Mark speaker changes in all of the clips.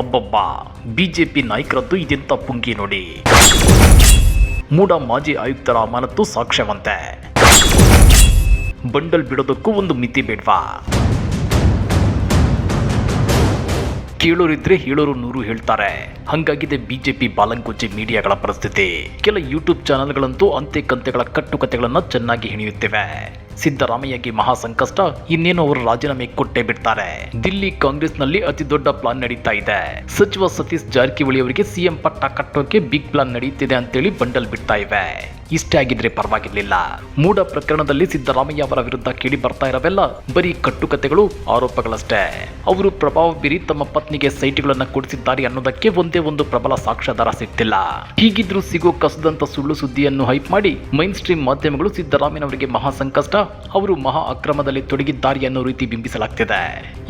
Speaker 1: ಅಬ್ಬಬ್ಬ ಬಿಜೆಪಿ ನಾಯಕರದ್ದು ಇದೆಂತ ಪುಂಗಿ ನೋಡಿ. ಮೂಡ ಮಾಜಿ ಆಯುಕ್ತರ ಅಮಾನತ್ತು ಸಾಕ್ಷ್ಯವಂತೆ. ಬಂಡಲ್ ಬಿಡೋದಕ್ಕೂ ಒಂದು ಮಿತಿ ಬೇಡ್ವಾ. ಕೇಳೋರಿದ್ರೆ ಹೇಳೋರು ನೂರು ಹೇಳ್ತಾರೆ. ಹಂಗಾಗಿದೆ ಬಿಜೆಪಿ ಬಾಲಂಕೋಚಿ ಮೀಡಿಯಾಗಳ ಪರಿಸ್ಥಿತಿ. ಕೆಲ ಯೂಟ್ಯೂಬ್ ಚಾನೆಲ್ಗಳಂತೂ ಅಂತೆ ಕಂತೆಗಳ ಕಟ್ಟುಕತೆಗಳನ್ನು ಚೆನ್ನಾಗಿ ಹೆಣೆಯುತ್ತಿವೆ. ಸಿದ್ದರಾಮಯ್ಯಗೆ ಮಹಾ ಸಂಕಷ್ಟ ಇನ್ನೇನು ಅವರು ರಾಜೀನಾಮೆ ಕೊಟ್ಟೇ ಬಿಡ್ತಾರೆ. ದಿಲ್ಲಿ ಕಾಂಗ್ರೆಸ್ನಲ್ಲಿ ಅತಿ ದೊಡ್ಡ ಪ್ಲಾನ್ ನಡೀತಾ ಇದೆ. ಸಚಿವ ಸತೀಶ್ ಜಾರಕಿಹೊಳಿ ಅವರಿಗೆ ಸಿಎಂ ಪಟ್ಟ ಕಟ್ಟೋಕೆ ಬಿಗ್ ಪ್ಲಾನ್ ನಡೆಯುತ್ತಿದೆ ಅಂತೇಳಿ ಬಂಡಲ್ ಬಿಡ್ತಾ ಇವೆ. ಇಷ್ಟೇ ಆಗಿದ್ರೆ ಪರವಾಗಿರ್ಲಿಲ್ಲ. ಮೂಡ ಪ್ರಕರಣದಲ್ಲಿ ಸಿದ್ದರಾಮಯ್ಯ ಅವರ ವಿರುದ್ಧ ಕೇಳಿ ಬರ್ತಾ ಇರವೆಲ್ಲ ಬರೀ ಕಟ್ಟುಕತೆಗಳು, ಆರೋಪಗಳಷ್ಟೇ. ಅವರು ಪ್ರಭಾವ ಬೀರಿ ತಮ್ಮ ಪತ್ನಿಗೆ ಸೈಟ್ಗಳನ್ನ ಕೊಡಿಸಿದ್ದಾರೆ ಅನ್ನೋದಕ್ಕೆ ಒಂದೇ ಒಂದು ಪ್ರಬಲ ಸಾಕ್ಷ್ಯಾಧಾರ ಸಿಗ್ತಿಲ್ಲ ಹೀಗಿದ್ರೂ ಸಿಗೋ ಕಸದಂತ ಸುಳ್ಳು ಸುದ್ದಿಯನ್ನು ಹೈಪ್ ಮಾಡಿ ಮೈನ್ ಸ್ಟ್ರೀಮ್ ಮಾಧ್ಯಮಗಳು ಸಿದ್ದರಾಮಯ್ಯನವರಿಗೆ ಮಹಾ ಸಂಕಷ್ಟ ಅವರು ಮಹಾ ಅಕ್ರಮದಲ್ಲಿ ತೊಡಗಿದ್ದಾರೆ ಅನ್ನೋ ರೀತಿ ಬಿಂಬಿಸಲಾಗ್ತಿದೆ.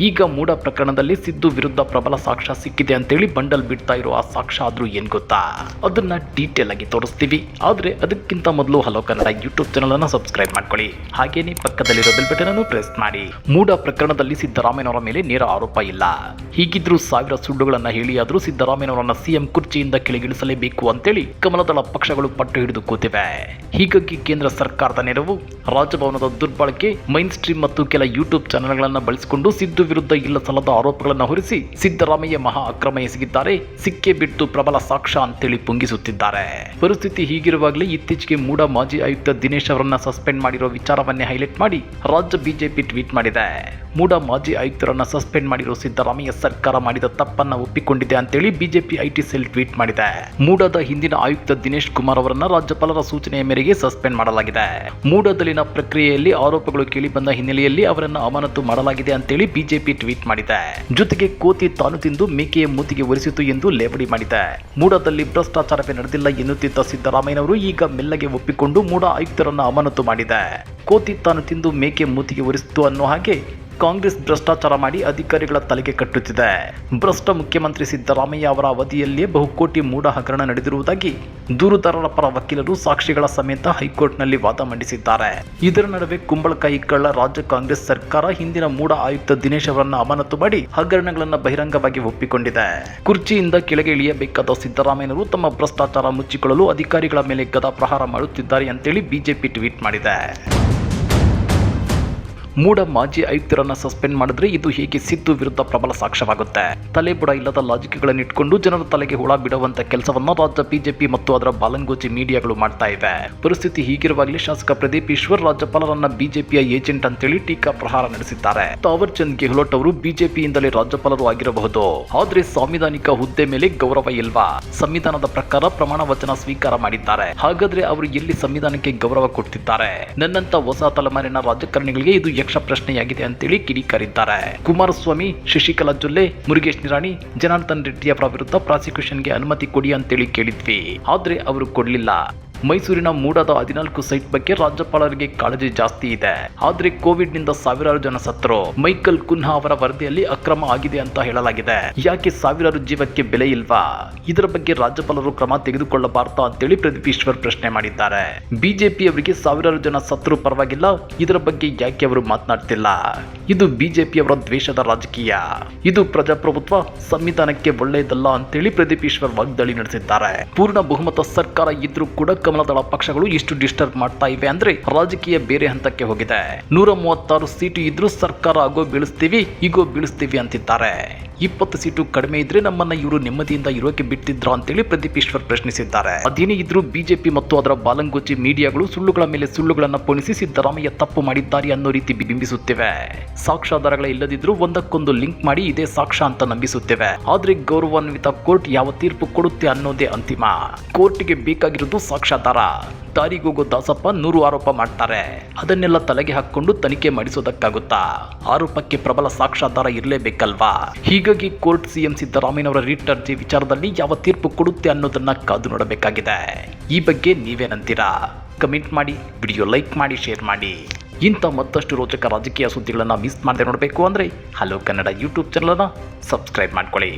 Speaker 1: ಈಗ ಮೂಡ ಪ್ರಕರಣದಲ್ಲಿ ಸಿದ್ದು ವಿರುದ್ಧ ಪ್ರಬಲ ಸಾಕ್ಷ್ಯ ಸಿಕ್ಕಿದೆ ಅಂತೇಳಿ ಬಂಡಲ್ ಬಿಡ್ತಾ ಇರೋ ಆ ಸಾಕ್ಷ್ಯ ಆದ್ರೂ ಏನ್ ಗೊತ್ತಾ? ಅದನ್ನ ಡೀಟೇಲ್ ಆಗಿ ತೋರಿಸ್ತೀವಿ. ಆದ್ರೆ ಅದಕ್ಕಿಂತ ಮೊದಲು ಹಲೋ ಕನ್ನಡ ಯೂಟ್ಯೂಬ್ ಚಾನಲ್ ಅನ್ನ ಸಬ್ಸ್ಕ್ರೈಬ್ ಮಾಡ್ಕೊಳ್ಳಿ. ಹಾಗೇನೆ ಪಕ್ಕದಲ್ಲಿರೋ ಬೆಲ್ ಬಟನ್ ಅನ್ನು ಪ್ರೆಸ್ ಮಾಡಿ. ಮೂಡ ಪ್ರಕರಣದಲ್ಲಿ ಸಿದ್ದರಾಮಯ್ಯನವರ ಮೇಲೆ ನೇರ ಆರೋಪ ಇಲ್ಲ. ಹೀಗಿದ್ರೂ ಸಾವಿರ ಸುಳ್ಳುಗಳನ್ನ ಹೇಳಿಯಾದ್ರೂ ಸಿದ್ದರಾಮಯ್ಯನವರನ್ನ ಸಿಎಂ ಕುರ್ಚಿಯಿಂದ ಕೆಳಗಿಳಿಸಲೇಬೇಕು ಅಂತೇಳಿ ಕಮಲದಳ ಪಕ್ಷಗಳು ಪಟ್ಟು ಹಿಡಿದು ಕೂತಿವೆ. ಹೀಗಾಗಿ ಕೇಂದ್ರ ಸರ್ಕಾರದ ನೆರವು ರಾಜಭವನದ ದುರ್ಬಳಕೆ ಮೈನ್ ಸ್ಟ್ರೀಮ್ ಮತ್ತು ಕೆಲ ಯೂಟ್ಯೂಬ್ ಚಾನೆಲ್ಗಳನ್ನು ಬಳಸಿಕೊಂಡು ಸಿದ್ದು ವಿರುದ್ಧ ಇಲ್ಲ ಸಲ್ಲದ ಆರೋಪಗಳನ್ನು ಹೊರಿಸಿ ಸಿದ್ದರಾಮಯ್ಯ ಮಹಾ ಅಕ್ರಮ ಎಸಗಿದ್ದಾರೆ, ಸಿಕ್ಕೇ ಬಿಟ್ಟು ಪ್ರಬಲ ಸಾಕ್ಷ್ಯ ಅಂತೇಳಿ ಪುಂಗಿಸುತ್ತಿದ್ದಾರೆ. ಪರಿಸ್ಥಿತಿ ಹೀಗಿರುವಾಗಲೇ ಇತ್ತೀಚೆಗೆ ಮೂಡ ಮಾಜಿ ಆಯುಕ್ತ ದಿನೇಶ್ ಅವರನ್ನ ಸಸ್ಪೆಂಡ್ ಮಾಡಿರೋ ವಿಚಾರವನ್ನೇ ಹೈಲೈಟ್ ಮಾಡಿ ರಾಜ್ಯ ಬಿಜೆಪಿ ಟ್ವೀಟ್ ಮಾಡಿದೆ. ಮೂಡ ಮಾಜಿ ಆಯುಕ್ತರನ್ನ ಸಸ್ಪೆಂಡ್ ಮಾಡಿರೋ ಸಿದ್ದರಾಮಯ್ಯ ಸರ್ಕಾರ ಮಾಡಿದ ತಪ್ಪನ್ನ ಒಪ್ಪಿಕೊಂಡಿದೆ ಅಂತೇಳಿ ಬಿಜೆಪಿ ಐಟಿ ಸೆಲ್ ಟ್ವೀಟ್ ಮಾಡಿದೆ. ಮೂಡದ ಹಿಂದಿನ ಆಯುಕ್ತ ದಿನೇಶ್ ಕುಮಾರ್ ಅವರನ್ನ ರಾಜ್ಯಪಾಲರ ಸೂಚನೆಯ ಮೇರೆಗೆ ಸಸ್ಪೆಂಡ್ ಮಾಡಲಾಗಿದೆ. ಮೂಡದಲ್ಲಿನ ಪ್ರಕ್ರಿಯೆಯಲ್ಲಿ ಆರೋಪಗಳು ಕೇಳಿಬಂದ ಹಿನ್ನೆಲೆಯಲ್ಲಿ ಅವರನ್ನು ಅಮಾನತು ಮಾಡಲಾಗಿದೆ ಅಂತೇಳಿ ಬಿಜೆಪಿ ಟ್ವೀಟ್ ಮಾಡಿದೆ. ಜೊತೆಗೆ ಕೋತಿ ತಾನು ತಿಂದು ಮೇಕೆಯ ಮೂತಿಗೆ ಒರೆಸಿತು ಎಂದು ಲೇವಡಿ ಮಾಡಿದೆ. ಮೂಡದಲ್ಲಿ ಭ್ರಷ್ಟಾಚಾರವೇ ನಡೆದಿಲ್ಲ ಎನ್ನುತ್ತಿದ್ದ ಸಿದ್ದರಾಮಯ್ಯನವರು ಈಗ ಮೆಲ್ಲಗೆ ಒಪ್ಪಿಕೊಂಡು ಮೂಡ ಆಯುಕ್ತರನ್ನು ಅಮಾನತು ಮಾಡಿದೆ. ಕೋತಿ ತಾನು ತಿಂದು ಮೇಕೆ ಮೂತಿಗೆ ಒರೆಸಿತು ಅನ್ನೋ ಹಾಗೆ ಕಾಂಗ್ರೆಸ್ ಭ್ರಷ್ಟಾಚಾರ ಮಾಡಿ ಅಧಿಕಾರಿಗಳ ತಲೆಗೆ ಕಟ್ಟುತ್ತಿದೆ. ಭ್ರಷ್ಟ ಮುಖ್ಯಮಂತ್ರಿ ಸಿದ್ದರಾಮಯ್ಯ ಅವರ ಅವಧಿಯಲ್ಲಿಯೇ ಬಹುಕೋಟಿ ಮೂಢ ಹಗರಣ ನಡೆದಿರುವುದಾಗಿ ದೂರುದಾರರ ಪರ ವಕೀಲರು ಸಾಕ್ಷಿಗಳ ಸಮೇತ ಹೈಕೋರ್ಟ್ನಲ್ಲಿ ವಾದ ಮಂಡಿಸಿದ್ದಾರೆ. ಇದರ ನಡುವೆ ಕುಂಬಳಕಾಯಿ ಕಳ್ಳ ರಾಜ್ಯ ಕಾಂಗ್ರೆಸ್ ಸರ್ಕಾರ ಹಿಂದಿನ ಮೂಢ ಆಯುಕ್ತ ದಿನೇಶ್ ಅವರನ್ನು ಅಮಾನತು ಮಾಡಿ ಹಗರಣಗಳನ್ನು ಬಹಿರಂಗವಾಗಿ ಒಪ್ಪಿಕೊಂಡಿದೆ. ಕುರ್ಚಿಯಿಂದ ಕೆಳಗೆ ಇಳಿಯಬೇಕಾದ ಸಿದ್ದರಾಮಯ್ಯನವರು ತಮ್ಮ ಭ್ರಷ್ಟಾಚಾರ ಮುಚ್ಚಿಕೊಳ್ಳಲು ಅಧಿಕಾರಿಗಳ ಮೇಲೆ ಗದಾ ಪ್ರಹಾರ ಮಾಡುತ್ತಿದ್ದಾರೆ ಅಂತೇಳಿ ಬಿಜೆಪಿ ಟ್ವೀಟ್ ಮಾಡಿದೆ. ಮೂಡ ಮಾಜಿ ಆಯುಕ್ತರನ್ನ ಸಸ್ಪೆಂಡ್ ಮಾಡಿದ್ರೆ ಇದು ಹೇಗೆ ಸಿದ್ದು ವಿರುದ್ಧ ಪ್ರಬಲ ಸಾಕ್ಷ್ಯವಾಗುತ್ತೆ? ತಲೆ ಬುಡ ಇಲ್ಲದ ಲಾಜಿಕ್ಗಳನ್ನು ಇಟ್ಕೊಂಡು ಜನರ ತಲೆಗೆ ಹುಳ ಬಿಡುವಂತ ಕೆಲಸವನ್ನ ರಾಜ್ಯ ಬಿಜೆಪಿ ಮತ್ತು ಅದರ ಬಾಲಂಗೋಚಿ ಮೀಡಿಯಾಗಳು ಮಾಡ್ತಾ ಇವೆ. ಪರಿಸ್ಥಿತಿ ಹೀಗಿರುವಾಗಲೇ ಶಾಸಕ ಪ್ರದೀಪ್ ಈಶ್ವರ್ ರಾಜ್ಯಪಾಲರನ್ನ ಬಿಜೆಪಿಯ ಏಜೆಂಟ್ ಅಂತೇಳಿ ಟೀಕಾ ಪ್ರಹಾರ ನಡೆಸಿದ್ದಾರೆ. ತಾವರ್ ಚಂದ್ ಗೆಹ್ಲೋಟ್ ಅವರು ಬಿಜೆಪಿಯಿಂದಲೇ ರಾಜ್ಯಪಾಲರು ಆಗಿರಬಹುದು. ಆದ್ರೆ ಸಾಂವಿಧಾನಿಕ ಹುದ್ದೆ ಮೇಲೆ ಗೌರವ ಇಲ್ವಾ? ಸಂವಿಧಾನದ ಪ್ರಕಾರ ಪ್ರಮಾಣ ವಚನ ಸ್ವೀಕಾರ ಮಾಡಿದ್ದಾರೆ. ಹಾಗಾದ್ರೆ ಅವರು ಎಲ್ಲಿ ಸಂವಿಧಾನಕ್ಕೆ ಗೌರವ ಕೊಡ್ತಿದ್ದಾರೆ? ನನ್ನಂತ ಹೊಸ ತಲೆಮಾರಿನ ರಾಜಕಾರಣಿಗಳಿಗೆ ಇದು ಯಕ್ಷ ಪ್ರಶ್ನೆಯಾಗಿದೆ ಅಂತೇಳಿ ಕಿಡಿಕಾರಿದ್ದಾರೆ. ಕುಮಾರಸ್ವಾಮಿ, ಶಶಿಕಲಾ ಜೊಲ್ಲೆ, ಮುರುಗೇಶ್ ನಿರಾಣಿ, ಜನಾರ್ದನ್ ರೆಡ್ಡಿ ಅವರ ವಿರುದ್ಧ ಪ್ರಾಸಿಕ್ಯೂಷನ್ಗೆ ಅನುಮತಿ ಕೊಡಿ ಅಂತೇಳಿ ಕೇಳಿದ್ವಿ. ಆದ್ರೆ ಅವರು ಕೊಡ್ಲಿಲ್ಲ. ಮೈಸೂರಿನ ಮೂಡದ ಹದಿನಾಲ್ಕು ಸೈಟ್ ಬಗ್ಗೆ ರಾಜ್ಯಪಾಲರಿಗೆ ಕಾಳಜಿ ಜಾಸ್ತಿ ಇದೆ. ಆದ್ರೆ ಕೋವಿಡ್ನಿಂದ ಸಾವಿರಾರು ಜನ ಸತ್ತರು. ಮೈಕಲ್ ಕುನ್ಹಾ ಅವರ ವರದಿಯಲ್ಲಿ ಅಕ್ರಮ ಆಗಿದೆ ಅಂತ ಹೇಳಲಾಗಿದೆ. ಯಾಕೆ ಸಾವಿರಾರು ಜೀವಕ್ಕೆ ಬೆಲೆ ಇಲ್ವಾ? ಇದರ ಬಗ್ಗೆ ರಾಜ್ಯಪಾಲರು ಕ್ರಮ ತೆಗೆದುಕೊಳ್ಳಬಾರ್ದ ಅಂತೇಳಿ ಪ್ರದೀಪ್ ಈಶ್ವರ್ ಪ್ರಶ್ನೆ ಮಾಡಿದ್ದಾರೆ. ಬಿಜೆಪಿ ಅವರಿಗೆ ಸಾವಿರಾರು ಜನ ಸತ್ರು ಪರವಾಗಿಲ್ಲ, ಇದರ ಬಗ್ಗೆ ಯಾಕೆ ಅವರು ಮಾತನಾಡ್ತಿಲ್ಲ? ಇದು ಬಿಜೆಪಿ ಅವರ ದ್ವೇಷದ ರಾಜಕೀಯ. ಇದು ಪ್ರಜಾಪ್ರಭುತ್ವ ಸಂವಿಧಾನಕ್ಕೆ ಒಳ್ಳೆಯದಲ್ಲ ಅಂತೇಳಿ ಪ್ರದೀಪ್ ಈಶ್ವರ್ ವಾಗ್ದಾಳಿ ನಡೆಸಿದ್ದಾರೆ. ಪೂರ್ಣ ಬಹುಮತ ಸರ್ಕಾರ ಇದ್ರೂ ಕೂಡ ಕಮಲದಳ ಪಕ್ಷಗಳು ಇಷ್ಟು ಡಿಸ್ಟರ್ಬ್ ಮಾಡ್ತಾ ಇವೆ ಅಂದ್ರೆ ರಾಜಕೀಯ ಬೇರೆ ಹಂತಕ್ಕೆ ಹೋಗಿದೆ. ನೂರ ಮೂವತ್ತಾರು ಸೀಟು ಇದ್ರೂ ಸರ್ಕಾರ ಆಗೋ ಬೀಳಿಸ್ತೀವಿ, ಈಗೋ ಬೀಳಿಸ್ತೀವಿ ಅಂತಿದ್ದಾರೆ. ಇಪ್ಪತ್ತು ಸೀಟು ಕಡಿಮೆ ಇದ್ರೆ ನಮ್ಮನ್ನ ಇವರು ನೆಮ್ಮದಿಯಿಂದ ಇರೋಕೆ ಬಿಟ್ಟಿದ್ರು ಅಂತೇಳಿ ಪ್ರದೀಪ್ ಈಶ್ವರ್ ಪ್ರಶ್ನಿಸಿದ್ದಾರೆ. ಅದೇನೇ ಇದ್ರೂ ಬಿಜೆಪಿ ಮತ್ತು ಅದರ ಬಾಲಂಗೋಚಿ ಮೀಡಿಯಾಗಳು ಸುಳ್ಳುಗಳ ಮೇಲೆ ಸುಳ್ಳುಗಳನ್ನ ಪೋಣಿಸಿ ಸಿದ್ದರಾಮಯ್ಯ ತಪ್ಪು ಮಾಡಿದ್ದಾರೆ ಅನ್ನೋ ರೀತಿ ಬಿಂಬಿಸುತ್ತಿವೆ. ಸಾಕ್ಷ್ಯಾಧಾರಗಳ ಇಲ್ಲದಿದ್ರೂ ಒಂದಕ್ಕೊಂದು ಲಿಂಕ್ ಮಾಡಿ ಇದೇ ಸಾಕ್ಷ್ಯ ಅಂತ ನಂಬಿಸುತ್ತಿವೆ. ಆದ್ರೆ ಗೌರವಾನ್ವಿತ ಕೋರ್ಟ್ ಯಾವ ತೀರ್ಪು ಕೊಡುತ್ತೆ ಅನ್ನೋದೇ ಅಂತಿಮ. ಕೋರ್ಟ್ಗೆ ಬೇಕಾಗಿರೋದು ಸಾಕ್ಷ್ಯಾಧಾರ. ದಾರಿಗೋಗೋ ದಾಸಪ್ಪ ನೂರು ಆರೋಪ ಮಾಡ್ತಾರೆ. ಅದನ್ನೆಲ್ಲ ತಲೆಗೆ ಹಾಕೊಂಡು ತನಿಖೆ ಮಾಡಿಸೋದಕ್ಕಾಗುತ್ತಾ? ಆರೋಪಕ್ಕೆ ಪ್ರಬಲ ಸಾಕ್ಷ್ಯಾಧಾರ ಇರಲೇಬೇಕಲ್ವಾ? ಹೀಗಾಗಿ ಕೋರ್ಟ್ ಸಿಎಂ ಸಿದ್ದರಾಮಯ್ಯನವರ ರಿಟ್ ಅರ್ಜಿ ವಿಚಾರದಲ್ಲಿ ಯಾವ ತೀರ್ಪು ಕೊಡುತ್ತೆ ಅನ್ನೋದನ್ನ ಕಾದು ನೋಡಬೇಕಾಗಿದೆ. ಈ ಬಗ್ಗೆ ನೀವೇನಂತೀರಾ ಕಮೆಂಟ್ ಮಾಡಿ, ವಿಡಿಯೋ ಲೈಕ್ ಮಾಡಿ, ಶೇರ್ ಮಾಡಿ. ಇಂಥ ಮತ್ತಷ್ಟು ರೋಚಕ ರಾಜಕೀಯ ಸುದ್ದಿಗಳನ್ನು ಮಿಸ್ ಮಾಡದೆ ನೋಡಬೇಕು ಅಂದರೆ ಹಲೋ ಕನ್ನಡ ಯೂಟ್ಯೂಬ್ ಚಾನಲನ್ನು ಸಬ್ಸ್ಕ್ರೈಬ್ ಮಾಡ್ಕೊಳ್ಳಿ.